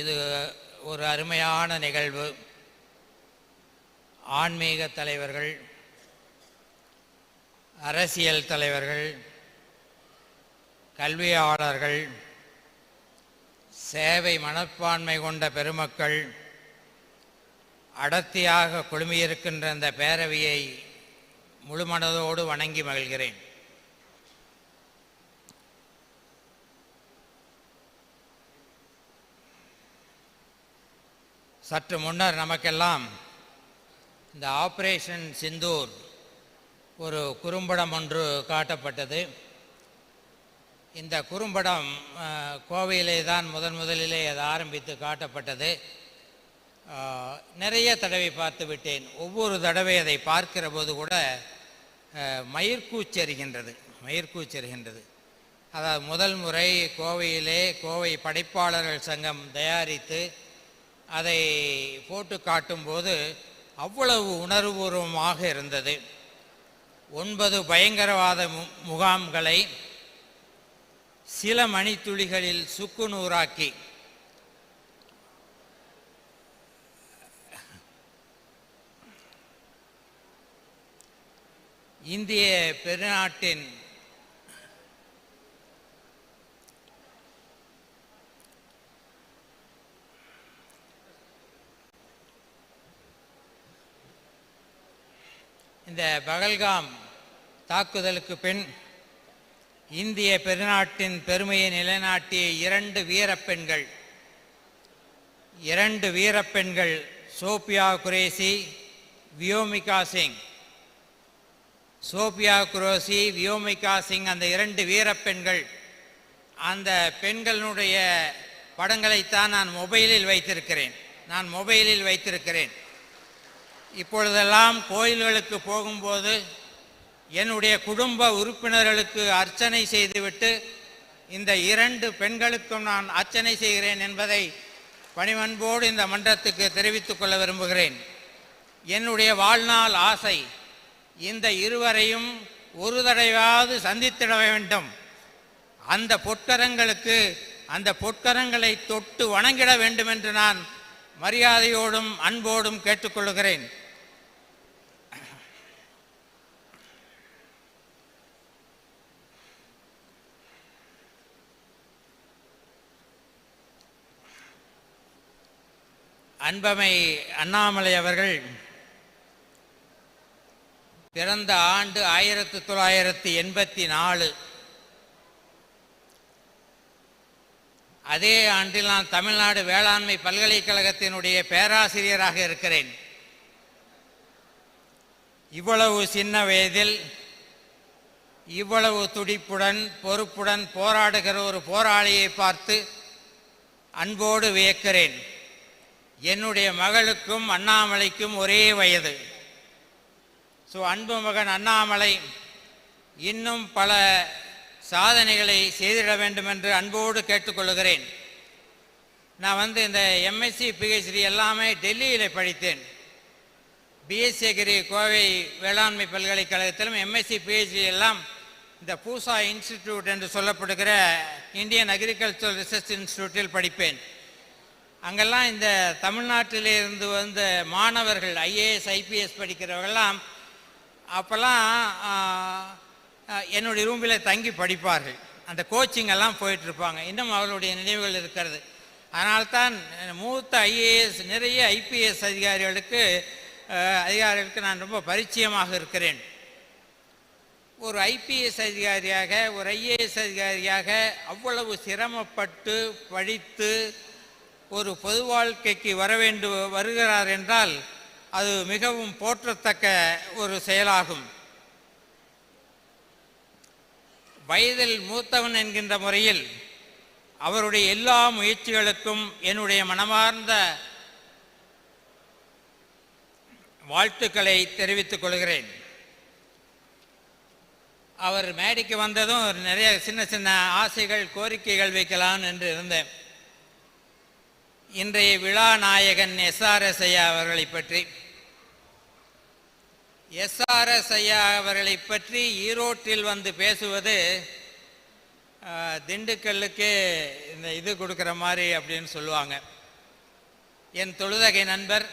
இது ஒரு அருமையான நிகழ்வு. ஆன்மீக தலைவர்கள் அரசியல் தலைவர்கள் கல்வியாளர்கள் சேவை மனப்பான்மை கொண்ட பெருமக்கள் அடர்த்தியாக குழுமியிருக்கின்ற இந்த பேரவையை முழுமனதோடு வணங்கி மகிழ்கிறேன். சற்று முன்னர் நமக்கெல்லாம் இந்த ஆப்ரேஷன் சிந்தூர் ஒரு குறும்படம் ஒன்று காட்டப்பட்டது. இந்த குறும்படம் கோவையிலே தான் முதன் முதலிலே அது ஆரம்பித்து காட்டப்பட்டது. நிறைய தடவை பார்த்து விட்டேன். ஒவ்வொரு தடவை அதை பார்க்கிற போது கூட அஹ், மயிர்கூச்செறிகின்றது மயிர்கூச்செறிகின்றது அதாவது முதல் முறை கோவையிலே கோவை படைப்பாளர்கள் சங்கம் தயாரித்து அதை போட்டு காட்டும்போது அவ்வளவு உணர்வுபூர்வமாக இருந்தது. ஒன்பது பயங்கரவாத முகாம்களை சில மணித்துளிகளில் சுக்கு நூறாக்கி. இந்திய பெருநாட்டின் இந்த பகல்காம் தாக்குதலுக்கு பின் இந்திய பெருநாட்டின் பெருமையை நிலைநாட்டிய இரண்டு வீரப்பெண்கள் இரண்டு வீரப்பெண்கள் சோபியா குரேசி வியோமிகா சிங். சோபியா குரோசி வியோமிகா சிங் அந்த இரண்டு வீரப்பெண்கள் அந்த பெண்களுடைய படங்களைத்தான் நான் மொபைலில் வைத்திருக்கிறேன். நான் மொபைலில் வைத்திருக்கிறேன். இப்பொழுதெல்லாம் கோயில்களுக்கு போகும்போது என்னுடைய குடும்ப உறுப்பினர்களுக்கு அர்ச்சனை செய்துவிட்டு இந்த இரண்டு பெண்களுக்கும் நான் அர்ச்சனை செய்கிறேன் என்பதை பணிவன்போடு இந்த மன்றத்துக்கு தெரிவித்துக் கொள்ள விரும்புகிறேன். என்னுடைய வாழ்நாள் ஆசை இந்த இருவரையும் ஒரு தடவையாவது சந்தித்திட வேண்டும். அந்த பொற்கரங்களுக்கு அந்த பொற்கரங்களை தொட்டு வணங்கிட வேண்டும் என்று நான் மரியாதையோடும் அன்போடும் கேட்டுக்கொள்கிறேன். அன்பமை அண்ணாமலை அவர்கள் பிறந்த ஆண்டு ஆயிரத்தி தொள்ளாயிரத்தி எண்பத்தி நாலு. அதே ஆண்டில் நான் தமிழ்நாடு வேளாண்மை பல்கலைக்கழகத்தினுடைய பேராசிரியராக இருக்கிறேன். இவ்வளவு சின்ன வயதில் இவ்வளவு துடிப்புடன் பொறுப்புடன் போராடுகிற ஒரு போராளியை பார்த்து அன்போடு வியக்கிறேன். என்னுடைய மகளுக்கும் அண்ணாமலைக்கும் ஒரே வயது. ஸோ அன்பு மகன் அண்ணாமலை இன்னும் பல சாதனைகளை செய்திட வேண்டும் என்று அன்போடு கேட்டுக்கொள்கிறேன் நான் வந்து இந்த எம்எஸ்சி பிஹெச்டி எல்லாமே டெல்லியில் படித்தேன். பிஎஸ்சி அக்ரி கோவை வேளாண்மை பல்கலைக்கழகத்திலும் எம்எஸ்சி பிஹெச்டி எல்லாம் இந்த பூசா இன்ஸ்டிடியூட் என்று சொல்லப்படுகிற இந்தியன் அக்ரிகல்ச்சரல் ரிசர்ச் இன்ஸ்டியூட்டில் படிப்பேன். அங்கெல்லாம் இந்த தமிழ்நாட்டிலே இருந்து வந்த மாணவர்கள் ஐஏஎஸ் ஐபிஎஸ் படிக்கிறவர்கள்லாம் அப்போல்லாம் என்னுடைய ரூமில் தங்கி படிப்பார்கள். அந்த கோச்சிங்கெல்லாம் போயிட்டுருப்பாங்க. இன்னும் அவர்களுடைய நினைவுகள் இருக்கிறது. அதனால்தான் மூத்த ஐஏஎஸ் நிறைய ஐபிஎஸ் அதிகாரிகளுக்கு அதிகாரிகளுக்கு நான் ரொம்ப பரிச்சயமாக இருக்கிறேன். ஒரு ஐபிஎஸ் அதிகாரியாக ஒரு ஐஏஎஸ் அதிகாரியாக அவ்வளவு சிரமப்பட்டு படித்து ஒரு பொது வாழ்க்கைக்கு வர வேண்டு வருகிறார் என்றால் அது மிகவும் போற்றத்தக்க ஒரு செயலாகும். வயதில் மூத்தவன் என்கின்ற முறையில் அவருடைய எல்லா முயற்சிகளுக்கும் என்னுடைய மனமார்ந்த வாழ்த்துக்களை தெரிவித்துக் கொள்கிறேன். அவர் மேடைக்கு வந்ததும் நிறைய சின்ன சின்ன ஆசைகள் கோரிக்கைகள் வைக்கலாம் என்று இருந்தேன். இன்றைய விழா நாயகன் எஸ்ஆர்எஸ் ஐயா அவர்களை பற்றி. எஸ்ஆர்எஸ் ஐயா அவர்களை பற்றி ஈரோட்டில் வந்து பேசுவது திண்டுக்கல்லுக்கு இந்த இது கொடுக்குற மாதிரி அப்படின்னு சொல்லுவாங்க. என் தொழுதகை நண்பர்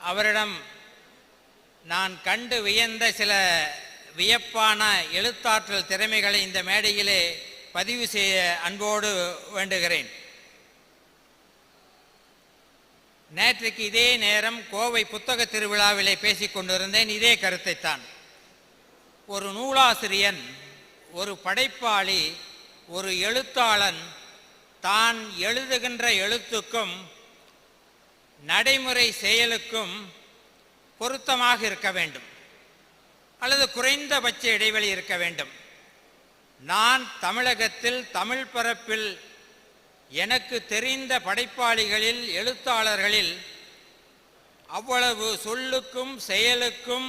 அவரிடம் நான் கண்டு வியந்த சில வியப்பான எழுத்தாற்றல் திறமைகளை இந்த மேடையிலே பதிவு செய்ய அன்போடு வேண்டுகிறேன். நேற்றைக்கு இதே நேரம் கோவை புத்தக திருவிழாவிலே பேசிக் கொண்டிருந்தேன். இதே கருத்தைத்தான். ஒரு நூலாசிரியன் ஒரு படைப்பாளி ஒரு எழுத்தாளன் தான் எழுதுகின்ற எழுத்துக்கும் நடைமுறை செயலுக்கும் பொருத்தமாக இருக்க வேண்டும். அல்லது குறைந்தபட்ச இடைவெளி இருக்க வேண்டும். நான் தமிழகத்தில் தமிழ் பரப்பில் எனக்கு தெரிந்த படைப்பாளிகளில் எழுத்தாளர்களில் அவ்வளவு சொல்லுக்கும் செயலுக்கும்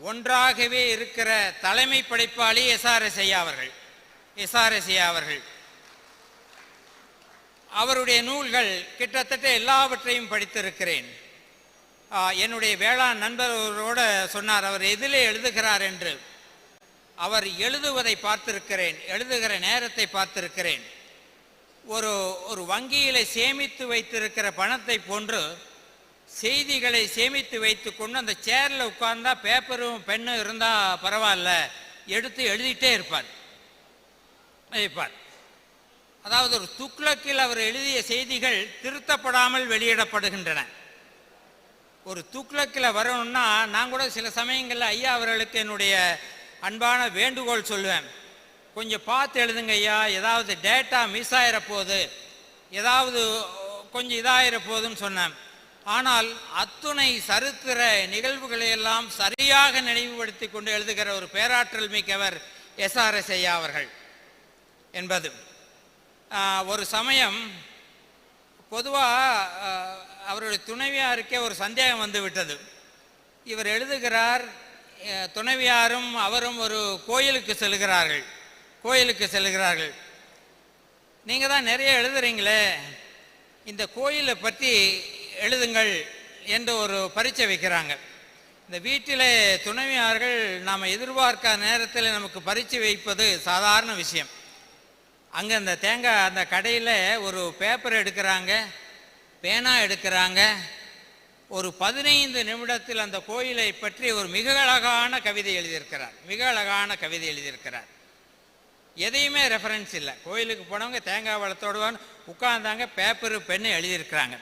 ஒன்றாகவே இருக்கிற தலைமை படைப்பாளி எஸ்ஆர்எஸ்ஐயா அவர்கள். எஸ்ஆர்எஸ்ஐயா அவர்கள். அவருடைய நூல்கள் கிட்டத்தட்ட எல்லாவற்றையும் படித்திருக்கிறேன். என்னுடைய வேளாண் நண்பரோட சொன்னார் அவர் எதிலே எழுதுகிறார் என்று. அவர் எழுதுவதை பார்த்திருக்கிறேன் எழுதுகிற நேரத்தை பார்த்திருக்கிறேன். ஒரு ஒரு வங்கியில் சேமித்து வைத்திருக்கிற பணத்தை போன்று செய்திகளை சேமித்து வைத்து கொண்டு அந்த சேரில் உட்கார்ந்தா பேப்பரும் பெண்ணும் இருந்தால் பரவாயில்ல. எடுத்து எழுதிட்டே இருப்பார். வைப்பார் அதாவது ஒரு துக்ளக்கில் அவர் எழுதிய செய்திகள் திருத்தப்படாமல் வெளியிடப்படுகின்றன. ஒரு துக்ளக்கில் வரணும்னா நான் கூட சில சமயங்களில் ஐயா அவர்களுக்கு என்னுடைய அன்பான வேண்டுகோள் சொல்லுவேன். கொஞ்சம் பார்த்து எழுதுங்க ஐயா. ஏதாவது டேட்டா மிஸ் ஆகிற போது ஏதாவது கொஞ்சம் இதாகிற போதுன்னு சொன்னேன். ஆனால் அத்துணை சரித்திர நிகழ்வுகளை எல்லாம் சரியாக நினைவுபடுத்தி கொண்டு எழுதுகிற ஒரு பேராற்றல் மிக்கவர் எஸ்ஆர்எஸ் ஐயா அவர்கள் என்பது. ஒரு சமயம் பொதுவாக அவருடைய துணைவியாருக்கே ஒரு சந்தேகம் வந்து விட்டது. இவர் எழுதுகிறார் துணைவியாரும் அவரும் ஒரு கோயிலுக்கு செல்கிறார்கள். கோயிலுக்கு செல்கிறார்கள். நீங்கள் தான் நிறைய எழுதுறீங்களே இந்த கோயிலை பற்றி எழுதுங்கள் என்று ஒரு பரீட்சை வைக்கிறாங்க. இந்த வீட்டிலே துணைவியார்கள் நாம் எதிர்பார்க்காத நேரத்தில் நமக்கு பரீட்சை வைப்பது சாதாரண விஷயம். அங்கே அந்த தேங்காய் அந்த கடையில் ஒரு பேப்பர் எடுக்கிறாங்க பேனா எடுக்கிறாங்க. ஒரு பதினைந்து நிமிடத்தில் அந்த கோயிலை பற்றி ஒரு மிக அழகான கவிதை எழுதியிருக்கிறார். மிக அழகான கவிதை எழுதியிருக்கிறார். எதையுமே ரெஃபரன்ஸ் இல்லை. கோயிலுக்கு போனவங்க தேங்காய் வளத்தோடுவான் உட்கார்ந்தாங்க பேப்பரு பெண்ணு எழுதியிருக்கிறாங்க.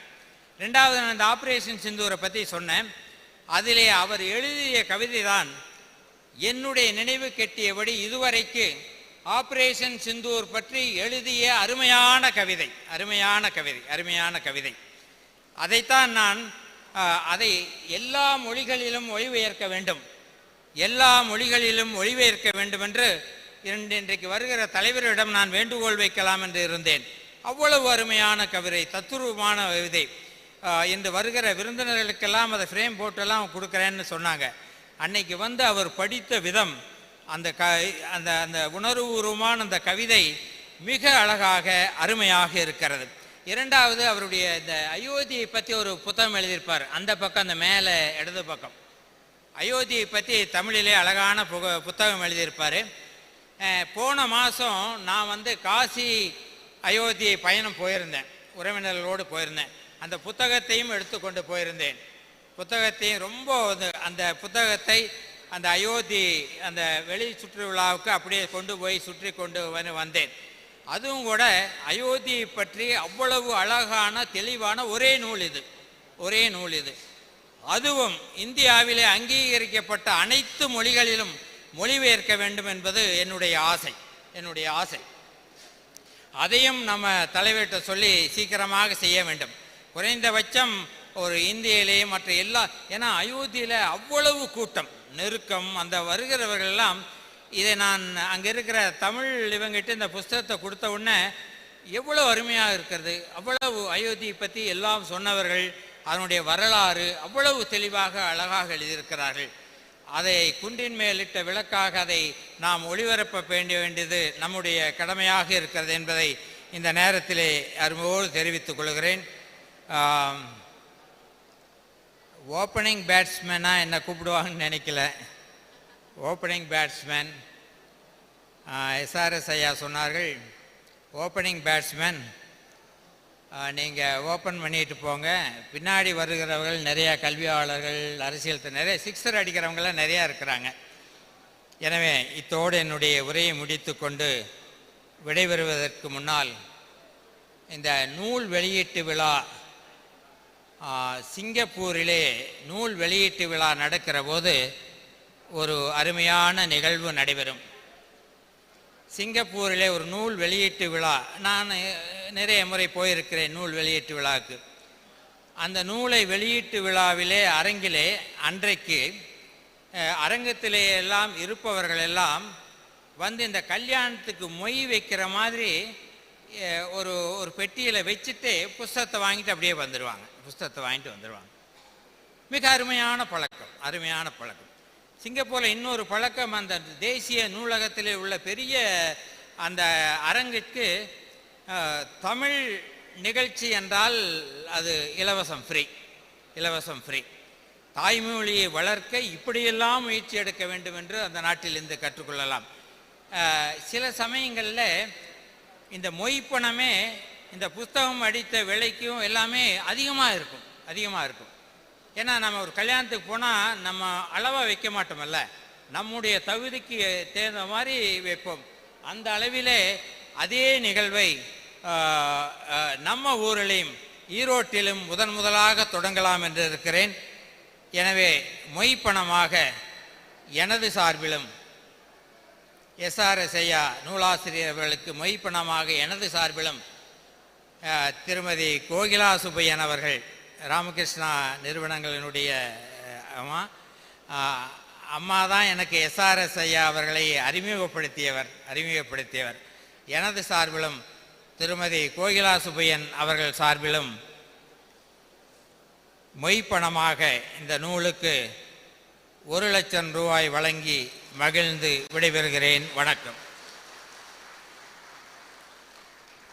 ரெண்டாவது நான் இந்த ஆப்ரேஷன் சிந்தூரை பற்றி சொன்னேன். அதிலே அவர் எழுதிய கவிதை தான் என்னுடைய நினைவு கெட்டியபடி இதுவரைக்கு ஆப்ரேஷன் சிந்தூர் பற்றி எழுதிய அருமையான கவிதை. அருமையான கவிதை அருமையான கவிதை. அதைத்தான் நான் அதை எல்லா மொழிகளிலும் ஒளிபெயர்க்க வேண்டும். எல்லா மொழிகளிலும் ஒளிபெயர்க்க வேண்டும் என்று இரண்டு இன்றைக்கு வருகிற தலைவரிடம் நான் வேண்டுகோள் வைக்கலாம் என்று இருந்தேன். அவ்வளவு அருமையான கவிதை தத்துருவமான கவிதை. இன்று வருகிற விருந்தினர்களுக்கெல்லாம் அதை ஃப்ரேம் போட்டெல்லாம் கொடுக்குறேன்னு சொன்னாங்க. அன்னைக்கு வந்து அவர் படித்த விதம் அந்த க அந்த அந்த உணர்வுபூர்வமான அந்த கவிதை மிக அழகாக அருமையாக இருக்கிறது. இரண்டாவது அவருடைய இந்த அயோத்தியை பற்றி ஒரு புத்தகம் எழுதியிருப்பார். அந்த பக்கம் அந்த மேலே இடது பக்கம். அயோத்தியை பற்றி தமிழிலே அழகான புக புத்தகம் எழுதியிருப்பார். போன மாதம் நான் வந்து காசி அயோத்தியை பயணம் போயிருந்தேன். உறவினர்களோடு போயிருந்தேன். அந்த புத்தகத்தையும் எடுத்துக்கொண்டு போயிருந்தேன். புத்தகத்தையும் ரொம்ப அந்த புத்தகத்தை அந்த அயோத்தி அந்த வெளி சுற்றுலாவுக்கு அப்படியே கொண்டு போய் சுற்றி கொண்டு வந்து வந்தேன். அதுவும் கூட அயோத்தியை பற்றி அவ்வளவு அழகான தெளிவான ஒரே நூல் இது. ஒரே நூல் இது. அதுவும் இந்தியாவிலே அங்கீகரிக்கப்பட்ட அனைத்து மொழிகளிலும் மொழிபெயர்க்க வேண்டும் என்பது என்னுடைய ஆசை என்னுடைய ஆசை. அதையும் நம்ம தலைவர்கிட்ட சொல்லி சீக்கிரமாக செய்ய வேண்டும். குறைந்தபட்சம் ஒரு இந்தியிலே மற்ற எல்லா ஏன்னா அயோத்தியில் அவ்வளவு கூட்டம் நெருக்கம் அந்த வருகிறவர்கள் எல்லாம் இதை நான் அங்கே இருக்கிற தமிழ் இவங்கிட்ட இந்த புஸ்தகத்தை கொடுத்த உடனே எவ்வளோ அருமையாக இருக்கிறது அவ்வளவு அயோத்தியை பற்றி எல்லாம் சொன்னவர்கள் அதனுடைய வரலாறு அவ்வளவு தெளிவாக அழகாக எழுதியிருக்கிறார்கள். அதை குன்றின் மேலிட்ட விளக்காக அதை நாம் ஒளிபரப்ப வேண்டிய வேண்டியது நம்முடைய கடமையாக இருக்கிறது என்பதை இந்த நேரத்திலே அருமையோடு தெரிவித்துக் கொள்கிறேன். ஓப்பனிங் பேட்ஸ்மேனாக என்னை கூப்பிடுவாங்கன்னு நினைக்கல. ஓப்பனிங் பேட்ஸ்மேன் எஸ்ஆர்எஸ் ஐயா சொன்னார்கள் ஓப்பனிங் பேட்ஸ்மேன் நீங்கள் ஓப்பன் பண்ணிட்டு போங்க. பின்னாடி வருகிறவர்கள் நிறையா கல்வியாளர்கள் அரசியல் நிறைய சிக்ஸர் அடிக்கிறவங்களாம் நிறையா இருக்கிறாங்க. எனவே இத்தோடு என்னுடைய உரையை முடித்துக்கொண்டு விடைபெறுவதற்கு முன்னால் இந்த நூல் வெளியீட்டு விழா சிங்கப்பூரிலே நூல் வெளியீட்டு விழா நடக்கிற போது ஒரு அருமையான நிகழ்வு நடைபெறும். சிங்கப்பூரிலே ஒரு நூல் வெளியீட்டு விழா. நான் நிறைய முறை போயிருக்கிறேன் நூல் வெளியீட்டு விழாவுக்கு. அந்த நூலை வெளியீட்டு விழாவிலே அரங்கிலே அன்றைக்கு அரங்கத்திலே எல்லாம் இருப்பவர்கள் எல்லாம் வந்து இந்த கல்யாணத்துக்கு மொய் வைக்கிற மாதிரி ஒரு ஒரு பெட்டியில் வச்சுட்டு புஸ்தகத்தை வாங்கிட்டு அப்படியே வந்துடுவாங்க புஸ்தகத்தை வாங்கிட்டு வந்துடுவாங்க மிக அருமையான பழக்கம் அருமையான பழக்கம். சிங்கப்பூரில் இன்னொரு பழக்கம் அந்த தேசிய நூலகத்திலே உள்ள பெரிய அந்த அரங்குக்கு தமிழ் நிகழ்ச்சி என்றால் அது இலவசம் ஃப்ரீ இலவசம் ஃப்ரீ தாய்மொழியை வளர்க்க இப்படியெல்லாம் முயற்சி எடுக்க வேண்டும் என்று அந்த நாட்டிலிருந்து கற்றுக்கொள்ளலாம். சில சமயங்களில் இந்த மொய்ப்பணமே இந்த புஸ்தகம் அடித்த விலைக்கும் எல்லாமே அதிகமாக இருக்கும் அதிகமாக இருக்கும். ஏன்னா நம்ம ஒரு கல்யாணத்துக்கு போனால் நம்ம அளவாக வைக்க மாட்டோமல்ல. நம்முடைய தகுதிக்கு தேர்ந்த மாதிரி வைப்போம். அந்த அளவிலே அதே நிகழ்வை நம்ம ஊரிலையும் ஈரோட்டிலும் முதன் முதலாக தொடங்கலாம் என்று இருக்கிறேன். எனவே மொய்ப்பணமாக எனது சார்பிலும் எஸ்ஆர்எஸ் ஐயா நூலாசிரியர்களுக்கு மொய்ப்பணமாக எனது சார்பிலும் திருமதி கோகிலா சுப்பையன் அவர்கள் ராமகிருஷ்ணா நிறுவனங்களினுடைய அம்மா அம்மா தான் எனக்கு எஸ்ஆர்எஸ் ஐயா அவர்களை அறிமுகப்படுத்தியவர் அறிமுகப்படுத்தியவர். எனது சார்பிலும் திருமதி கோகிலா சுப்பையன் அவர்கள் சார்பிலும் மொய்ப்பணமாக இந்த நூலுக்கு ஒரு லட்சம் ரூபாய் வழங்கி மகிழ்ந்து விடைபெறுகிறேன். வணக்கம்.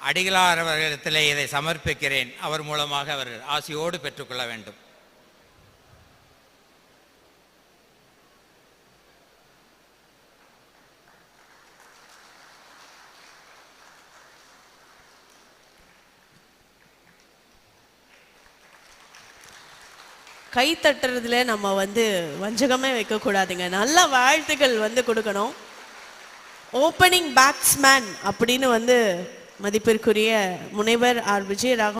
அடிகளார் அவர்களிடத்திலே இதை சமர்ப்பிக்கிறேன். அவர் மூலமாக அவர் ஆசையோடு பெற்றுக்கொள்ள வேண்டும். கை தட்டுறதுல நம்ம வந்து வஞ்சகமே வைக்கக்கூடாதுங்க. நல்ல வாழ்த்துக்கள் வந்து கொடுக்கணும். ஓப்பனிங் பேட்ஸ்மேன் அப்படின்னு வந்து மதிப்பிற்குரிய முனைவர் ஆர். விஜயராக